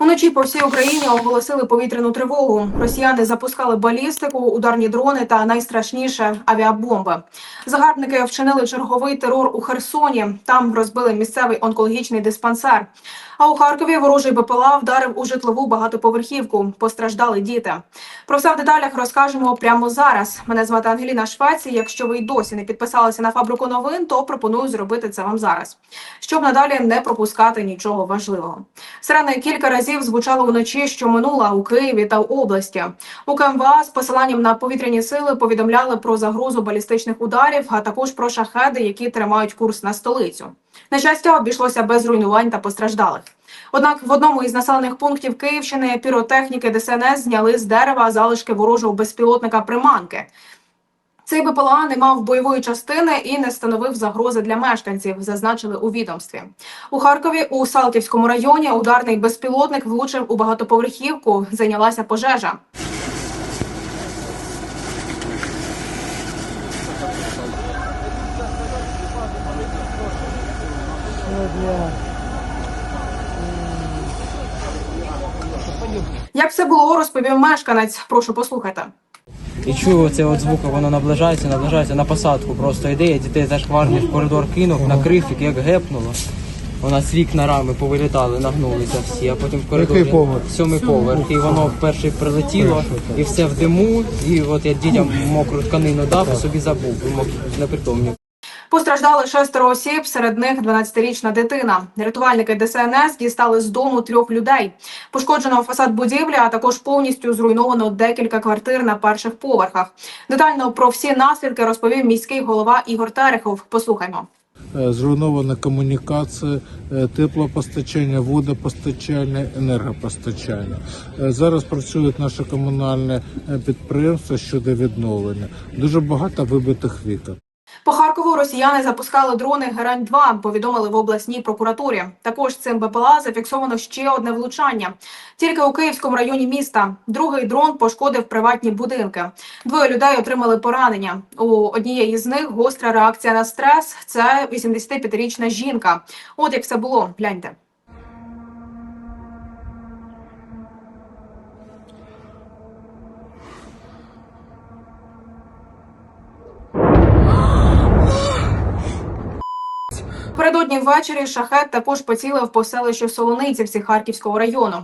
Уночі по всій Україні оголосили повітряну тривогу. Росіяни запускали балістику, ударні дрони та найстрашніше авіабомби. Загарбники вчинили черговий терор у Херсоні. Там розбили місцевий онкологічний диспансер. А у Харкові ворожий БПЛА вдарив у житлову багатоповерхівку. Постраждали діти. Про все в деталях розкажемо прямо зараз. Мене звати Ангеліна Швець. і Якщо ви й досі не підписалися на фабрику новин, то пропоную зробити це вам зараз, щоб надалі не пропускати нічого важливого. Сирени кілька разів звучало вночі, що минула у Києві та області. У КМВА з посиланням на повітряні сили повідомляли про загрозу балістичних ударів, а також про шахеди, які тримають курс на столицю. На щастя, обійшлося без руйнувань та постраждалих. Однак в одному із населених пунктів Київщини піротехніки ДСНС зняли з дерева залишки ворожого безпілотника приманки. Цей БПЛА не мав бойової частини і не становив загрози для мешканців, зазначили у відомстві. У Харкові у Салтівському районі ударний безпілотник влучив у багатоповерхівку. Зайнялася пожежа. Як все було, розповів мешканець. Прошу послухати. І чую оце от звук, воно наближається, наближається на посадку. Просто йде, я дітей зашкварні в коридор кинув, на крифік, як гепнуло. У нас вікна рами повилітали, нагнулися всі, а потім в коридорі Який поверх? сьомий поверх. І воно перший прилетіло, і все в диму. І от я дітям мокру тканину дав, собі забув, мок- непритомні. Постраждали шестеро осіб, серед них 12-річна дитина. Рятувальники ДСНС дістали з дому трьох людей. Пошкоджено фасад будівлі, а також повністю зруйновано декілька квартир на перших поверхах. Детально про всі наслідки розповів міський голова Ігор Терехов. Послухаймо. Е, Зруйнована комунікація, е, теплопостачання, водопостачання, енергопостачання. Е, Зараз працюють наші комунальні е, підприємства щодо відновлення. Дуже багато вибитих вікон. По Харкову росіяни запускали дрони Герань 2 повідомили в обласній прокуратурі. Також цим БПЛА зафіксовано ще одне влучання. Тільки у Київському районі міста. Другий дрон пошкодив приватні будинки. Двоє людей отримали поранення. У однієї з них гостра реакція на стрес. Це 85-річна жінка. От як все було. Гляньте. Передодні ввечері шахет також поцілив по селищу Солоницівці Харківського району.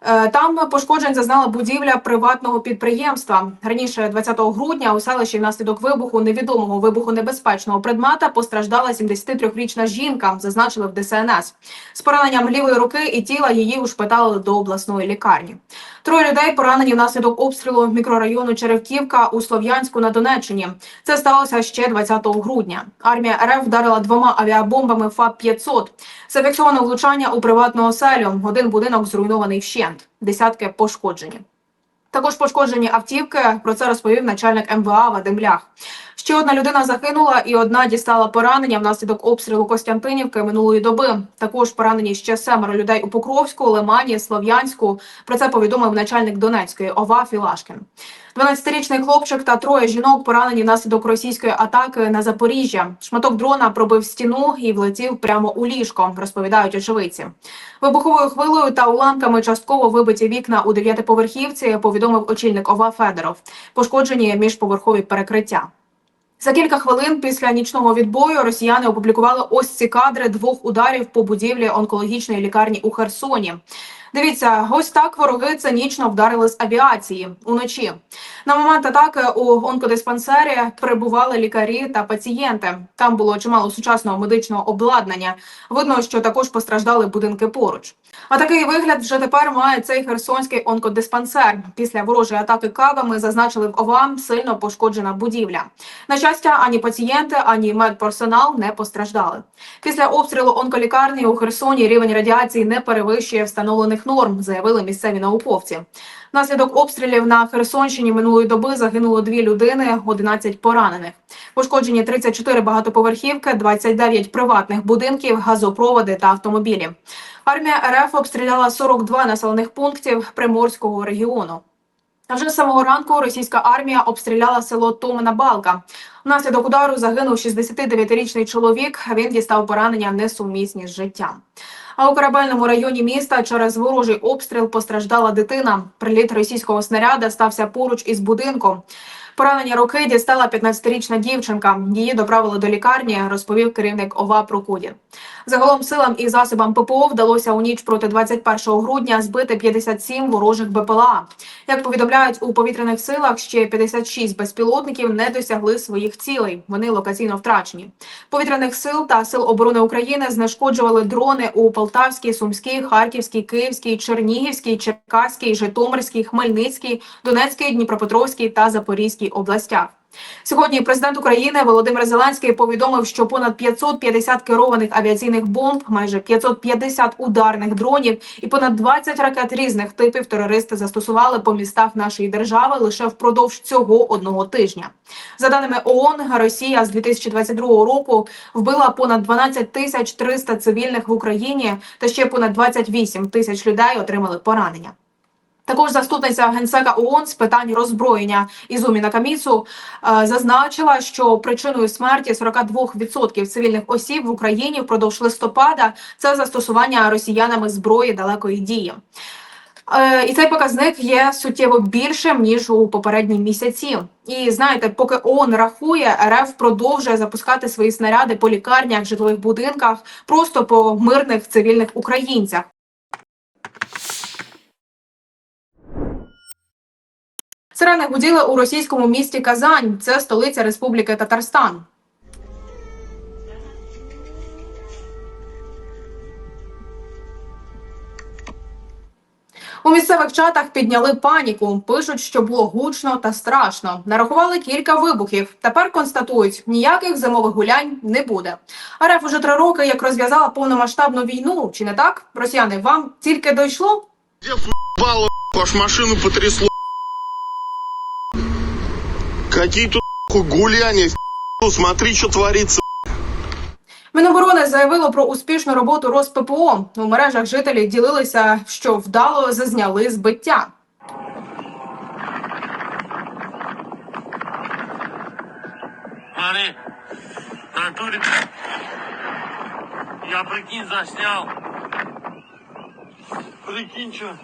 Е, Там пошкоджень зазнала будівля приватного підприємства. Раніше, 20 грудня, у селищі внаслідок вибуху невідомого вибухонебезпечного предмета постраждала 73-річна жінка, зазначили в ДСНС. З пораненням лівої руки і тіла її ушпиталили до обласної лікарні. Троє людей поранені внаслідок обстрілу мікрорайону Черевківка у Слов'янську на Донеччині. Це сталося ще 20 грудня. Армія РФ вдарила двома авіабомбами ФАП-500. Зафіксовано влучання у приватну оселю. Один будинок зруйнований вщент. Десятки пошкоджені. Також пошкоджені автівки. Про це розповів начальник МВА Вадим Лях. Ще одна людина загинула і одна дістала поранення внаслідок обстрілу Костянтинівки минулої доби. Також поранені ще семеро людей у Покровську, Лимані, Слов'янську. Про це повідомив начальник Донецької ОВА Філашкін. 12-річний хлопчик та троє жінок поранені внаслідок російської атаки на Запоріжжя. Шматок дрона пробив стіну і влетів прямо у ліжко, розповідають очевидці. Вибуховою хвилею та уламками частково вибиті вікна у дев'ятиповерхівці, повідомив очільник ОВА Федоров. Пошкоджені міжповерхові перекриття. За кілька хвилин після нічного відбою росіяни опублікували ось ці кадри двох ударів по будівлі онкологічної лікарні у Херсоні. Дивіться, ось так вороги цинічно вдарили з авіації уночі. На момент атаки у онкодиспансері перебували лікарі та пацієнти. Там було чимало сучасного медичного обладнання. Видно, що також постраждали будинки поруч. А такий вигляд вже тепер має цей херсонський онкодиспансер. Після ворожої атаки кавами зазначили в ОВА сильно пошкоджена будівля. На щастя, ані пацієнти, ані медперсонал не постраждали. Після обстрілу онколікарні у Херсоні рівень радіації не перевищує встановлених норм, заявили місцеві науковці. Внаслідок обстрілів на Херсонщині минулої доби загинуло дві людини, 11 поранених. Пошкоджені 34 багатоповерхівки, 29 приватних будинків, газопроводи та автомобілі. Армія РФ обстріляла 42 населених пунктів Приморського регіону. А вже з самого ранку російська армія обстріляла село Томина Балка. Внаслідок удару загинув 69-річний чоловік. Він дістав поранення несумісні з життям. А у корабельному районі міста через ворожий обстріл постраждала дитина. Приліт російського снаряда стався поруч із будинком. Поранення руки дістала 15-річна дівчинка. Її доправили до лікарні, розповів керівник ОВА Прокудін. Загалом силам і засобам ППО вдалося у ніч проти 21 грудня збити 57 ворожих БПЛА. Як повідомляють у повітряних силах, ще 56 безпілотників не досягли своїх цілей. Вони локаційно втрачені. Повітряних сил та сил оборони України знешкоджували дрони у Полтавській, Сумській, Харківській, Київській, Чернігівській, Черкаській, Житомирській, Хмельницькій, Донецькій, Дніпропетровській та Запорізькій областях. Сьогодні президент України Володимир Зеленський повідомив, що понад 550 керованих авіаційних бомб, майже 550 ударних дронів і понад 20 ракет різних типів терористи застосували по містах нашої держави лише впродовж цього одного тижня. За даними ООН, Росія з 2022 року вбила понад 12 тисяч 300 цивільних в Україні та ще понад 28 тисяч людей отримали поранення. Також заступниця генсека ООН з питань роззброєння Ізумі Накаміцу е, зазначила, що причиною смерті 42% цивільних осіб в Україні впродовж листопада це застосування росіянами зброї далекої дії. Е, І цей показник є суттєво більшим ніж у попередні місяці. І знаєте, поки ООН рахує, РФ продовжує запускати свої снаряди по лікарнях, житлових будинках, просто по мирних цивільних українцях. Сирени гуділи у російському місті Казань. Це столиця Республіки Татарстан. У місцевих чатах підняли паніку. Пишуть, що було гучно та страшно. Нарахували кілька вибухів. Тепер констатують, ніяких зимових гулянь не буде. РФ уже три роки як розв'язала повномасштабну війну. Чи не так? Росіяни, вам тільки дійшло? Где бало, аж машину потрясло. Какие тут гуляния, в***у, смотри, что творится. Міноборони заявило про успішну роботу РосППО. У мережах жителі ділилися, що вдало зазняли збиття. Смотри, в натуре. Я прикинь заснял. Прикинь, что.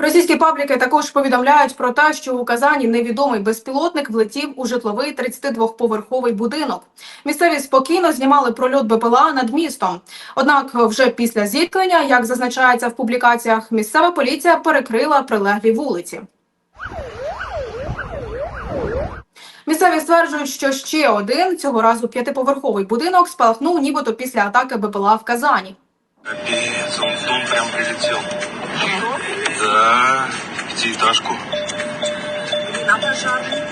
Російські пабліки також повідомляють про те, що у Казані невідомий безпілотник влетів у житловий 32-поверховий будинок. Місцеві спокійно знімали прольот БПЛА над містом. Однак, вже після зіткнення, як зазначається в публікаціях, місцева поліція перекрила прилеглі вулиці. Місцеві стверджують, що ще один цього разу п'ятиповерховий будинок спалахнув нібито після атаки БПЛА в Казані. Капец, он в прям прилетел Да, пятиэтажку. На пожарные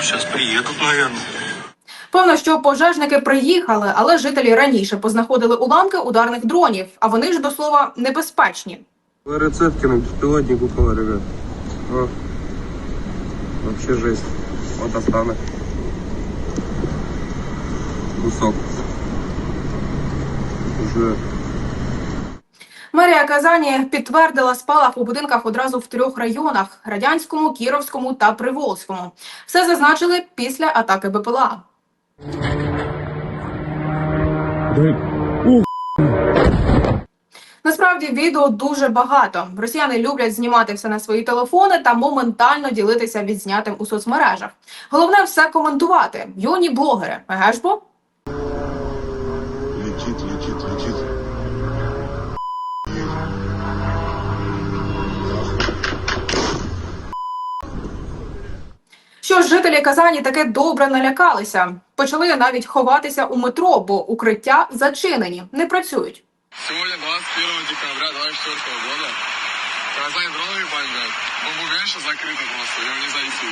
Сейчас приедут, наверное. Певно, що пожежники приїхали, але жителі раніше познаходили уламки ударних дронів, а вони ж до слова небезпечні. Рецепты на беспилотник упал, ребят. О, вообще жесть. Вот останок. Кусок. Уже Мерія Казані підтвердила спалах у будинках одразу в трьох районах: радянському, Кіровському та Приволзькому. Все зазначили після атаки БПЛА. Насправді відео дуже багато. Росіяни люблять знімати все на свої телефони та моментально ділитися відзнятим у соцмережах. Головне все коментувати. Юні блогери, еге Що жителі Казані таке добре налякалися. Почали навіть ховатися у метро, бо укриття зачинені, не працюють. Сьогодні 21 декабря 24 року. Казань бомбят. Бомбоубежище закрыто просто, я не зайти.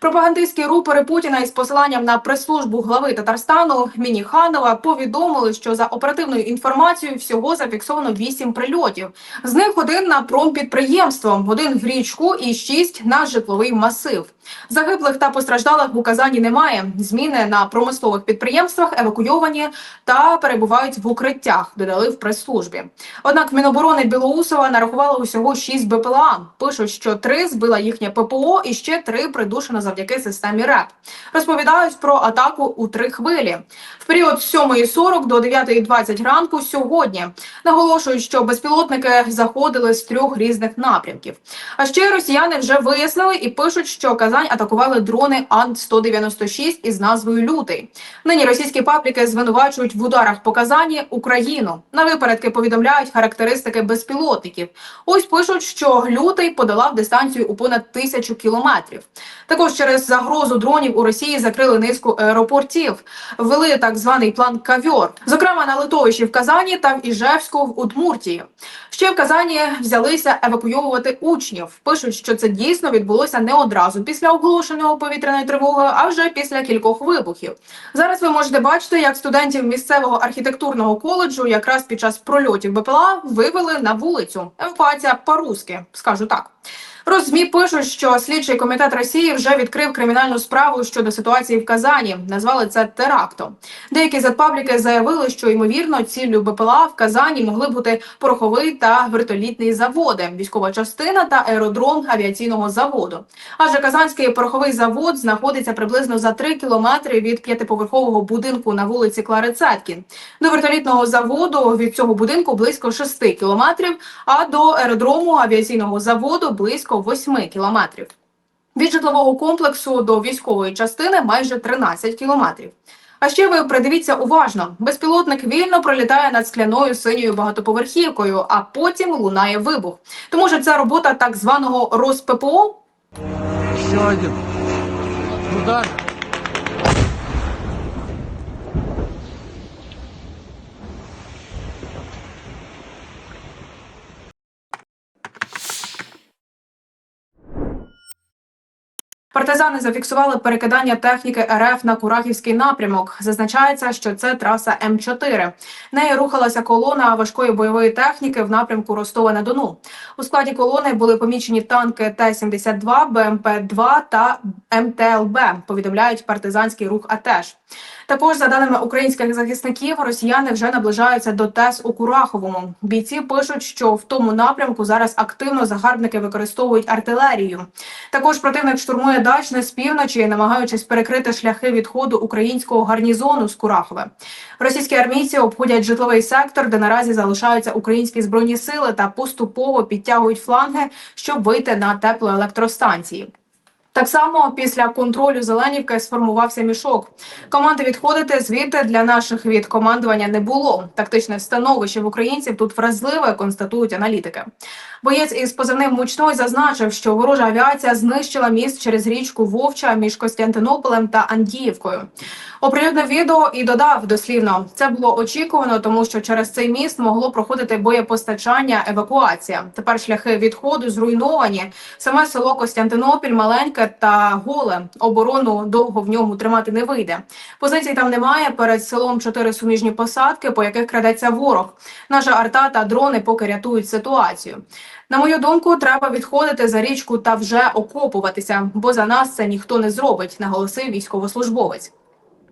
Пропагандистські рупори Путіна із посиланням на прес-службу глави Татарстану Мініханова повідомили, що за оперативною інформацією всього зафіксовано вісім прильотів. З них один на промпідприємство, один в річку і шість на житловий масив. Загиблих та постраждалих у Казані немає. Зміни на промислових підприємствах евакуйовані та перебувають в укриттях. Додали в прес-службі. Однак Міноборони Білоусова нарахувало усього шість БПЛА. Пишуть, що три збила їхнє ППО і ще три придушено завдяки системі РЕП. Розповідають про атаку у три хвилі в період з 7.40 до 9.20 ранку сьогодні. Наголошують, що безпілотники заходили з трьох різних напрямків. А ще росіяни вже вияснили і пишуть, що Казань атакували дрони Ан-196 із назвою Лютий. Нині російські пабліки звинувачують в ударах по Казані Україну. На випередки повідомляють характеристики безпілотників. Ось пишуть, що лютий подолав дистанцію у понад тисячу кілометрів. Також через загрозу дронів у Росії закрили низку аеропортів, ввели так званий план кавьор, зокрема на литовищі в Казані та в Іжевську в Удмуртії. Ще в Казані взялися евакуйовувати учнів. Пишуть, що це дійсно відбулося не одразу після оголошеного повітряної тривоги, а вже після кількох вибухів. Зараз ви можете бачити, як студентів місцевого архітектурного коледжу якраз під час прольотів БПЛА вивели на вулицю. Евакуація по-русски, скажу так. Розмі пишуть, що слідчий комітет Росії вже відкрив кримінальну справу щодо ситуації в Казані. Назвали це терактом. Деякі зетпабліки заявили, що ймовірно ціллю БПЛА в Казані могли бути пороховий та вертолітний заводи, військова частина та аеродром авіаційного заводу. Адже Казанський пороховий завод знаходиться приблизно за 3 кілометри від п'ятиповерхового будинку на вулиці Клари Цеткін. До вертолітного заводу від цього будинку близько 6 кілометрів, а до аеродрому авіаційного заводу близько 8 кілометрів. Від житлового комплексу до військової частини майже 13 кілометрів. А ще ви придивіться уважно: безпілотник вільно пролітає над скляною синьою багатоповерхівкою, а потім лунає вибух. Тому що це робота так званого РосППО, Ще один. Туда. Партизани зафіксували перекидання техніки РФ на Курахівський напрямок. Зазначається, що це траса М4. Нею рухалася колона важкої бойової техніки в напрямку Ростова на Дону. У складі колони були помічені танки Т-72, БМП-2 та МТЛБ. Повідомляють партизанський рух АТЕШ. Також, за даними українських захисників, росіяни вже наближаються до ТЕС у Кураховому. Бійці пишуть, що в тому напрямку зараз активно загарбники використовують артилерію. Також противник штурмує Дачне з півночі, намагаючись перекрити шляхи відходу українського гарнізону з Курахове. Російські армійці обходять житловий сектор, де наразі залишаються українські збройні сили та поступово підтягують фланги, щоб вийти на теплоелектростанції. Так само після контролю Зеленівки сформувався мішок. Команди відходити звідти для наших від командування не було. Тактичне становище в українців тут вразливе, констатують аналітики. Боєць із позивним мучной зазначив, що ворожа авіація знищила міст через річку Вовча між Костянтинополем та Андіївкою. Оприлюднив відео і додав дослівно: це було очікувано, тому що через цей міст могло проходити боєпостачання, евакуація. Тепер шляхи відходу зруйновані. Саме село Костянтинопіль маленьке та голе. Оборону довго в ньому тримати не вийде. Позицій там немає. Перед селом чотири суміжні посадки, по яких крадеться ворог. Наша арта та дрони поки рятують ситуацію. На мою думку, треба відходити за річку та вже окопуватися, бо за нас це ніхто не зробить, наголосив військовослужбовець.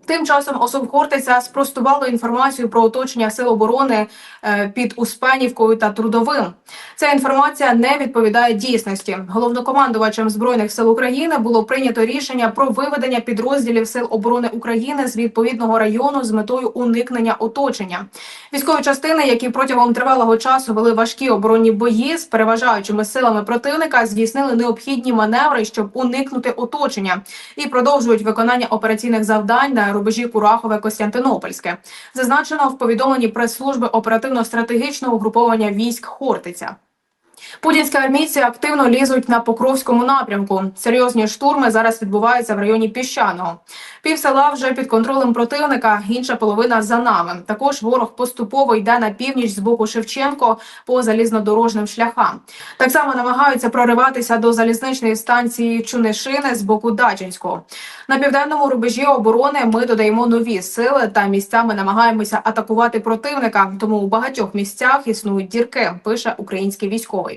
Тим часом Особ Хортиця спростувало інформацію про оточення сил оборони е, під Успенівкою та Трудовим. Ця інформація не відповідає дійсності. Головнокомандувачем збройних сил України було прийнято рішення про виведення підрозділів сил оборони України з відповідного району з метою уникнення оточення. Військові частини, які протягом тривалого часу вели важкі оборонні бої з переважаючими силами противника, здійснили необхідні маневри, щоб уникнути оточення, і продовжують виконання операційних завдань на рубежі Курахове Костянтинопольське. Зазначено в повідомленні прес-служби оперативно-стратегічного угруповання військ Хортиця. Путінські армійці активно лізуть на Покровському напрямку. Серйозні штурми зараз відбуваються в районі Піщаного. Пів села вже під контролем противника, інша половина за нами. Також ворог поступово йде на північ з боку Шевченко по залізнодорожним шляхам. Так само намагаються прориватися до залізничної станції Чунишини з боку Дачинського. На південному рубежі оборони ми додаємо нові сили та місцями намагаємося атакувати противника. Тому у багатьох місцях існують дірки. Пише український військовий.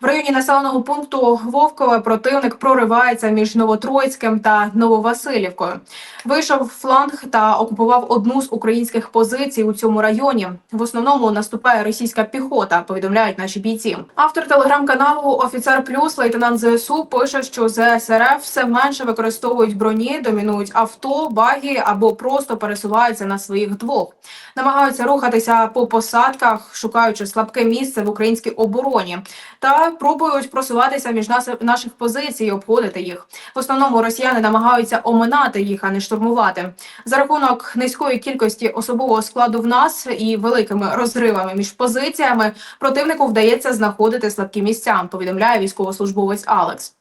В районі населеного пункту Вовкове противник проривається між Новотроїцьким та Нововасилівкою. Вийшов фланг та окупував одну з українських позицій у цьому районі. В основному наступає російська піхота. Повідомляють наші бійці. Автор телеграм-каналу Офіцер Плюс лейтенант ЗСУ пише, що ЗСРФ все менше використовують броні, домінують авто, баги або просто пересуваються на своїх двох. Намагаються рухатися по посадках, шукаючи слабке місце в українській обороні, та пробують просуватися між нас наших позицій, обходити їх. В основному росіяни намагаються оминати їх, а не штурмувати. За рахунок низької кількості особового складу в нас і великими розривами між позиціями противнику вдається знаходити слабкі місця. Повідомляє військовослужбовець Алекс.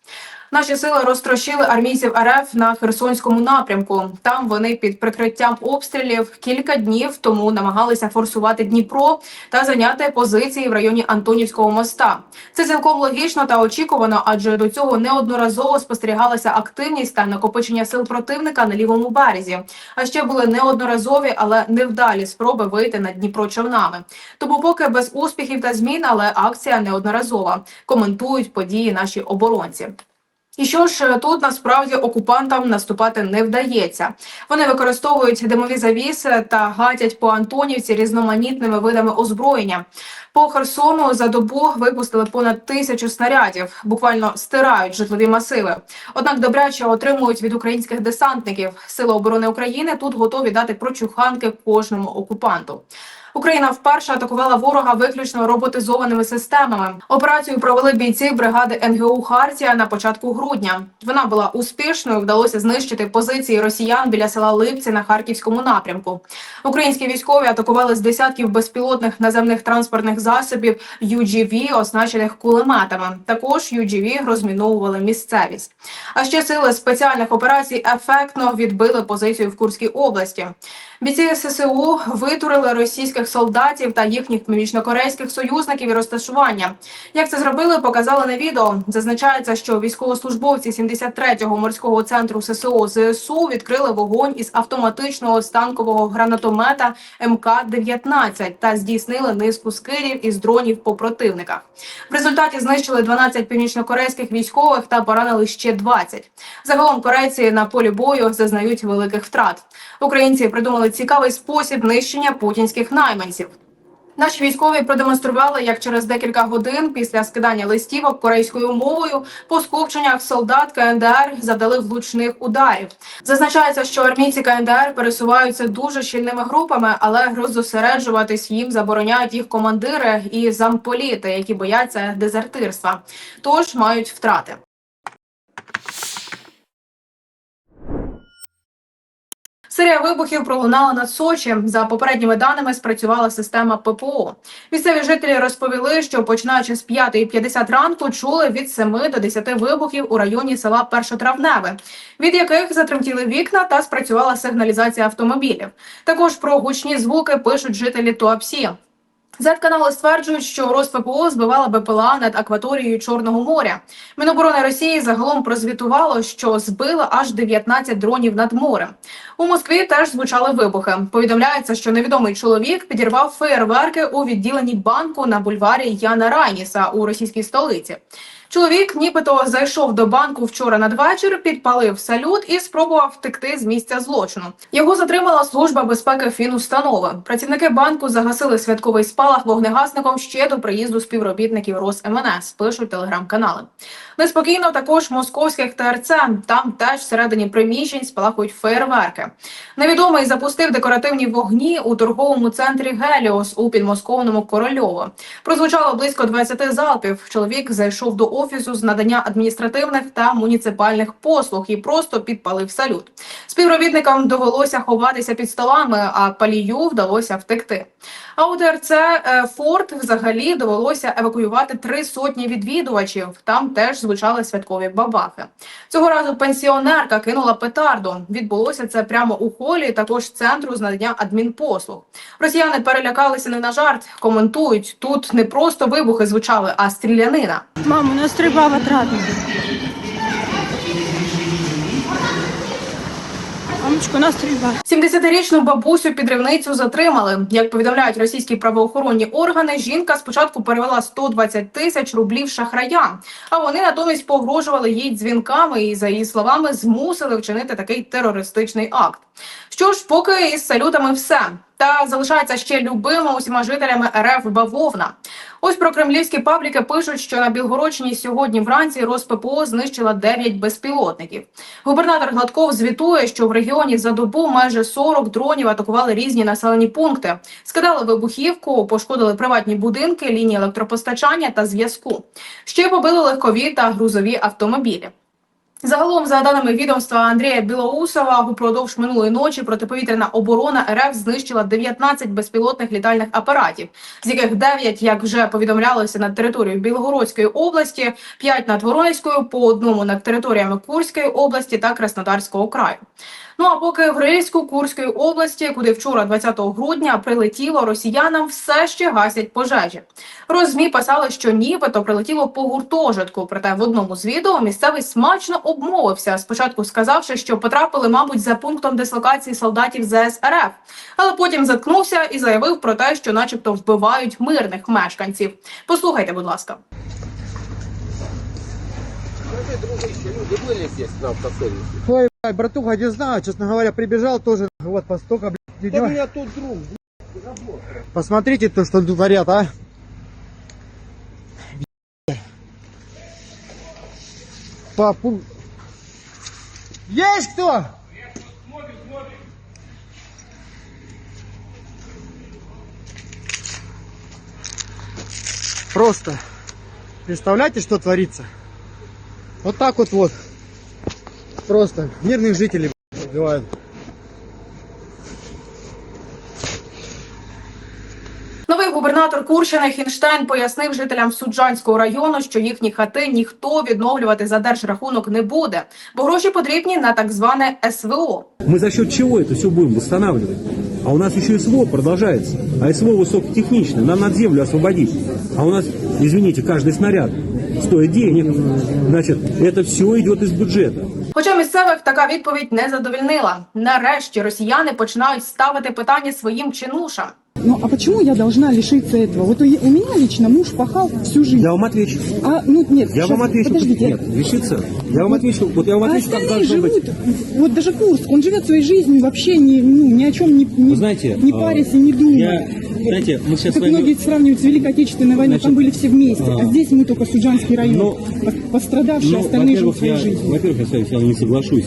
Наші сили розтрощили армійців РФ на Херсонському напрямку. Там вони під прикриттям обстрілів кілька днів тому намагалися форсувати Дніпро та зайняти позиції в районі Антонівського моста. Це цілком логічно та очікувано, адже до цього неодноразово спостерігалася активність та накопичення сил противника на лівому березі. А ще були неодноразові, але невдалі спроби вийти на Дніпро човнами. Тому поки без успіхів та змін, але акція неодноразова. Коментують події наші оборонці. І що ж е, тут насправді окупантам наступати не вдається. Вони використовують димові завіси та гатять по Антонівці різноманітними видами озброєння. По Херсону за добу випустили понад тисячу снарядів, буквально стирають житлові масиви. Однак добряче отримують від українських десантників. Сили оборони України тут готові дати прочуханки кожному окупанту. Україна вперше атакувала ворога виключно роботизованими системами. Операцію провели бійці бригади НГУ Хартія на початку грудня. Вона була успішною. Вдалося знищити позиції росіян біля села Липці на харківському напрямку. Українські військові атакували з десятків безпілотних наземних транспортних засобів UGV, оснащених кулеметами. Також UGV розміновували місцевість. А ще сили спеціальних операцій ефектно відбили позицію в Курській області. Бійці ССУ витурили російських солдатів та їхніх північнокорейських союзників і розташування. Як це зробили, показали на відео. Зазначається, що військовослужбовці 73-го морського центру ССО ЗСУ відкрили вогонь із автоматичного станкового гранатомета МК-19 та здійснили низку скидів із дронів по противниках. В результаті знищили 12 північнокорейських військових та поранили ще 20. Загалом корейці на полі бою зазнають великих втрат. Українці придумали цікавий спосіб нищення путінських найманців. Наші військові продемонстрували, як через декілька годин після скидання листівок корейською мовою по скупченнях солдат КНДР завдали влучних ударів. Зазначається, що армійці КНДР пересуваються дуже щільними групами, але роззосереджуватись їм забороняють їх командири і замполіти, які бояться дезертирства, тож мають втрати. Серія вибухів пролунала над Сочі. За попередніми даними спрацювала система ППО. Місцеві жителі розповіли, що починаючи з 5.50 ранку чули від 7 до 10 вибухів у районі села Першотравневе, від яких затремтіли вікна та спрацювала сигналізація автомобілів. Також про гучні звуки пишуть жителі Туапсі. Зет-канали стверджують, що РосППО збивала БПЛА над акваторією Чорного моря. Міноборони Росії загалом прозвітувало, що збила аж 19 дронів над морем. У Москві теж звучали вибухи. Повідомляється, що невідомий чоловік підірвав феєрверки у відділенні банку на бульварі Яна Райніса у російській столиці. Чоловік, нібито зайшов до банку вчора надвечір, підпалив салют і спробував втекти з місця злочину. Його затримала служба безпеки фінустанови. Працівники банку загасили святковий спалах вогнегасником ще до приїзду співробітників Росмнс. Пишуть телеграм-канали. Неспокійно також московських ТРЦ. Там теж всередині приміщень спалахують фейерверки. Невідомий запустив декоративні вогні у торговому центрі Геліос у підмосковному Корольово. Прозвучало близько 20 залпів. Чоловік зайшов до офісу з надання адміністративних та муніципальних послуг і просто підпалив салют. Співробітникам довелося ховатися під столами, а палію вдалося втекти. А у ТРЦ е, Форт взагалі довелося евакуювати три сотні відвідувачів. Там теж звучали святкові бабахи. Цього разу пенсіонерка кинула петарду. Відбулося це прямо у холі, також центру з надання адмінпослуг. Росіяни перелякалися не на жарт. Коментують тут не просто вибухи звучали, а стрілянина. Мам, у нас три баба тратили. А секундочку, нас 70-річну бабусю підривницю затримали. Як повідомляють російські правоохоронні органи, жінка спочатку перевела 120 тисяч рублів шахраям, а вони натомість погрожували їй дзвінками і, за її словами, змусили вчинити такий терористичний акт. Що ж, поки із салютами все. Та залишається ще любима усіма жителями РФ бавовна. Ось про кремлівські пабліки пишуть, що на Білгородщині сьогодні вранці РосППО знищила 9 безпілотників. Губернатор Гладков звітує, що в регіоні за добу майже 40 дронів атакували різні населені пункти, скидали вибухівку, пошкодили приватні будинки, лінії електропостачання та зв'язку. Ще побили легкові та грузові автомобілі. Загалом, за даними відомства Андрія Білоусова, упродовж минулої ночі протиповітряна оборона РФ знищила 19 безпілотних літальних апаратів, з яких 9, як вже повідомлялося, над територією Білгородської області, 5 над Воронезькою, по одному над територіями Курської області та Краснодарського краю. Ну а поки в Рильську Курської області, куди вчора, 20 грудня, прилетіло росіянам, все ще гасять пожежі. Розмі писали, що нібито прилетіло по гуртожитку. Проте в одному з відео місцевий смачно обмовився. Спочатку сказавши, що потрапили, мабуть, за пунктом дислокації солдатів ЗС РФ, але потім заткнувся і заявив про те, що, начебто, вбивають мирних мешканців. Послухайте, будь ласка. Ой, блядь, братуха, не знаю, честно говоря, прибежал тоже, вот, постолько, блядь, да у меня тут друг, Посмотрите то, что творят, а. Папу... Есть кто? Просто. Представляете, что творится? Вот так вот вот. Просто мирных жителей блядь, убивают. Новий губернатор Курщини Хінштейн пояснив жителям Суджанського району, що їхні хати ніхто відновлювати за держрахунок не буде, бо гроші потрібні на так зване СВО. Мы за счет чего это все будем восстанавливать? А у нас еще и СВО продолжается. А СВО высокотехничное. Нам надо землю освободить. А у нас, извините, каждый снаряд стоит денег. Значит, это все идет из бюджета. Хоча місцевих така відповідь не задовільнила. Нарешті росіяни починають ставити питання своїм чинушам. Ну а почему я должна лишиться этого? Вот у, у меня лично муж пахал всю жизнь. Я вам отвечу. А, ну нет, Я сейчас, вам отвечу. подождите. Нет, лишиться. Я вам отвечу. Вот я вам А отвечу, как остальные должно быть. живут, вот даже Курск, он живет своей жизнью, вообще ни, ну, ни о чем не, не, Вы знаете, не а, парясь и не думая. Я, знаете, мы сейчас Как с вами... многие сравнивают с Великой Отечественной войной, Значит, там были все вместе, а, а, здесь мы только Суджанский район, ну, По- пострадавшие, Ну, остальные живут во-первых, своей я, жизнью. во-первых, я с вами с вами не соглашусь.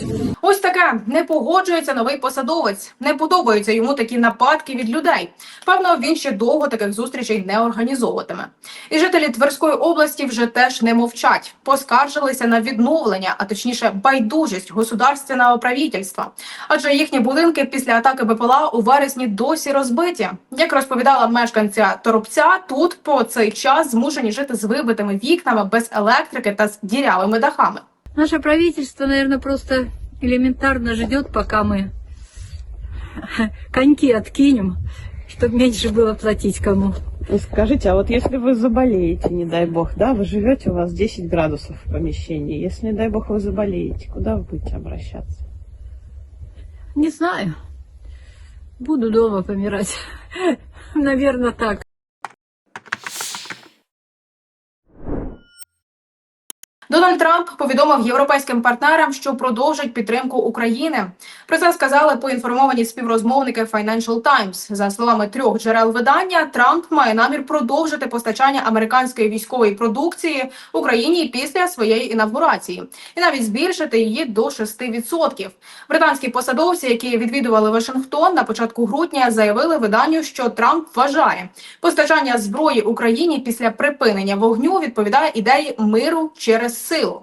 Ось не погоджується новий посадовець. Не подобаються йому такі нападки від людей. Певно, він ще довго таких зустрічей не організовуватиме. І жителі Тверської області вже теж не мовчать. Поскаржилися на відновлення, а точніше, байдужість государственного правительства. Адже їхні будинки після атаки БПЛА у вересні досі розбиті. Як розповідала мешканця Торопця, тут по цей час змушені жити з вибитими вікнами, без електрики та з дірявими дахами. Наше правительство, наверное, просто элементарно ждет, пока мы коньки откинем, чтобы меньше было платить кому. Скажите, а вот если вы заболеете, не дай бог, да, вы живете, у вас 10 градусов в помещении, если, не дай бог, вы заболеете, куда вы будете обращаться? Не знаю. Буду дома помирать. Наверное, так. Дональд Трамп повідомив європейським партнерам, що продовжить підтримку України. Про це сказали поінформовані співрозмовники Financial Times. За словами трьох джерел видання, Трамп має намір продовжити постачання американської військової продукції Україні після своєї інавгурації і навіть збільшити її до 6%. Британські посадовці, які відвідували Вашингтон на початку грудня, заявили виданню, що Трамп вважає, постачання зброї Україні після припинення вогню відповідає ідеї миру через силу.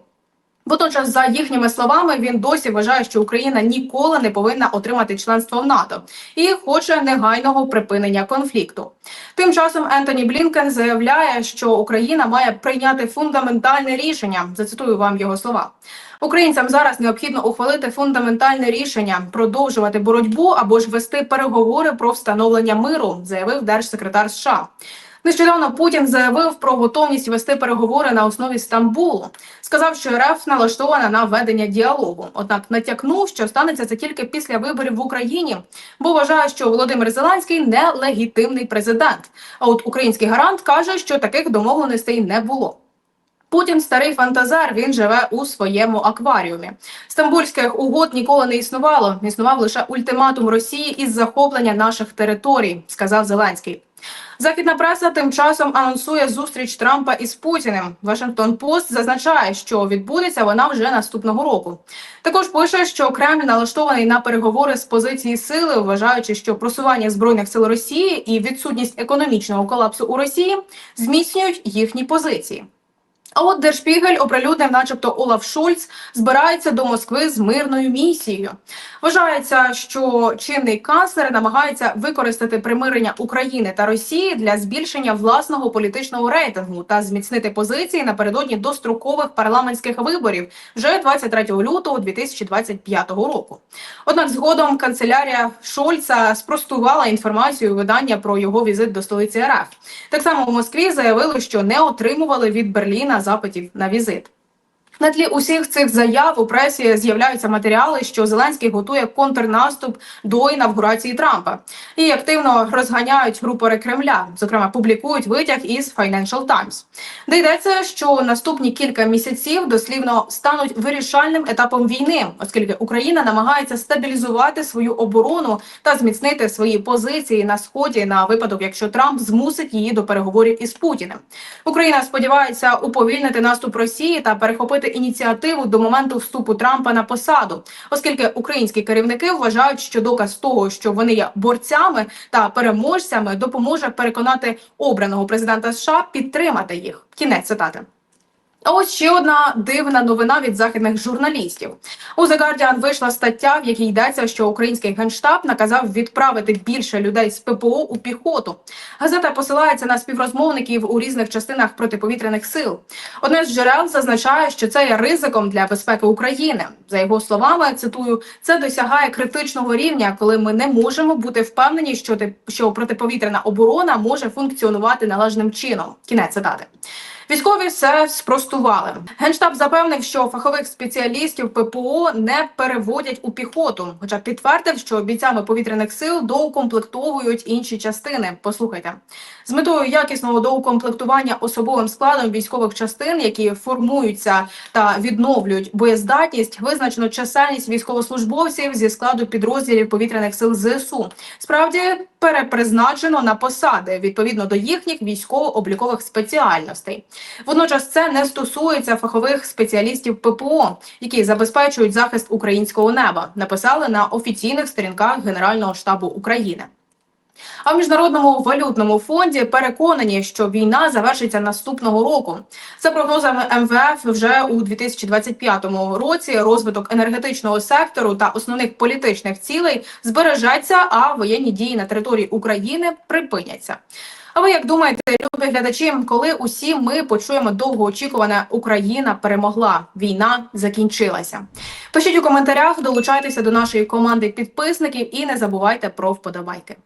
Водночас, за їхніми словами, він досі вважає, що Україна ніколи не повинна отримати членство в НАТО і хоче негайного припинення конфлікту. Тим часом Ентоні Блінкен заявляє, що Україна має прийняти фундаментальне рішення. Зацитую вам його слова. Українцям зараз необхідно ухвалити фундаментальне рішення продовжувати боротьбу або ж вести переговори про встановлення миру, заявив держсекретар США. Нещодавно Путін заявив про готовність вести переговори на основі Стамбулу. Сказав, що РФ налаштована на ведення діалогу. Однак натякнув, що станеться це тільки після виборів в Україні, бо вважає, що Володимир Зеленський нелегітимний президент. А от український гарант каже, що таких домовленостей не було. Путін старий фантазер. Він живе у своєму акваріумі. Стамбульських угод ніколи не існувало. Існував лише ультиматум Росії із захоплення наших територій, сказав Зеленський. Західна преса тим часом анонсує зустріч Трампа із Путіним. Вашингтон Пост зазначає, що відбудеться вона вже наступного року. Також пише, що Кремль налаштований на переговори з позиції сили, вважаючи, що просування збройних сил Росії і відсутність економічного колапсу у Росії зміцнюють їхні позиції. А от Держпігель оприлюднив, начебто Олаф Шольц збирається до Москви з мирною місією. Вважається, що чинний канцлер намагається використати примирення України та Росії для збільшення власного політичного рейтингу та зміцнити позиції напередодні дострокових парламентських виборів вже 23 лютого 2025 року. Однак згодом канцелярія Шольца спростувала інформацію видання про його візит до столиці РФ. Так само в Москві заявили, що не отримували від Берліна запитів на візит. На тлі усіх цих заяв у пресі з'являються матеріали, що Зеленський готує контрнаступ до інавгурації Трампа і активно розганяють рупори Кремля. Зокрема, публікують витяг із Financial Times, де йдеться, що наступні кілька місяців дослівно стануть вирішальним етапом війни, оскільки Україна намагається стабілізувати свою оборону та зміцнити свої позиції на сході на випадок, якщо Трамп змусить її до переговорів із Путіним. Україна сподівається уповільнити наступ Росії та перехопити ініціативу до моменту вступу Трампа на посаду, оскільки українські керівники вважають, що доказ того, що вони є борцями та переможцями, допоможе переконати обраного президента США підтримати їх. Кінець цитати. А ось ще одна дивна новина від західних журналістів. У The Guardian вийшла стаття, в якій йдеться, що український генштаб наказав відправити більше людей з ППО у піхоту. Газета посилається на співрозмовників у різних частинах протиповітряних сил. Одне з джерел зазначає, що це є ризиком для безпеки України. За його словами, цитую, це досягає критичного рівня, коли ми не можемо бути впевнені, що ти- що протиповітряна оборона може функціонувати належним чином. Кінець цитати. Військові все спростували. Генштаб запевнив, що фахових спеціалістів ППО не переводять у піхоту, хоча підтвердив, що бійцями повітряних сил доукомплектовують інші частини. Послухайте, з метою якісного доукомплектування особовим складом військових частин, які формуються та відновлюють боєздатність, визначено чисельність військовослужбовців зі складу підрозділів повітряних сил ЗСУ. Справді перепризначено на посади відповідно до їхніх військово-облікових спеціальностей. Водночас це не стосується фахових спеціалістів ППО, які забезпечують захист українського неба. Написали на офіційних сторінках Генерального штабу України. А в міжнародному валютному фонді переконані, що війна завершиться наступного року. За прогнозами МВФ, вже у 2025 році розвиток енергетичного сектору та основних політичних цілей збережеться, а воєнні дії на території України припиняться. А ви як думаєте, любі глядачі, коли усі ми почуємо довгоочікуване Україна перемогла, війна закінчилася? Пишіть у коментарях, долучайтеся до нашої команди підписників і не забувайте про вподобайки.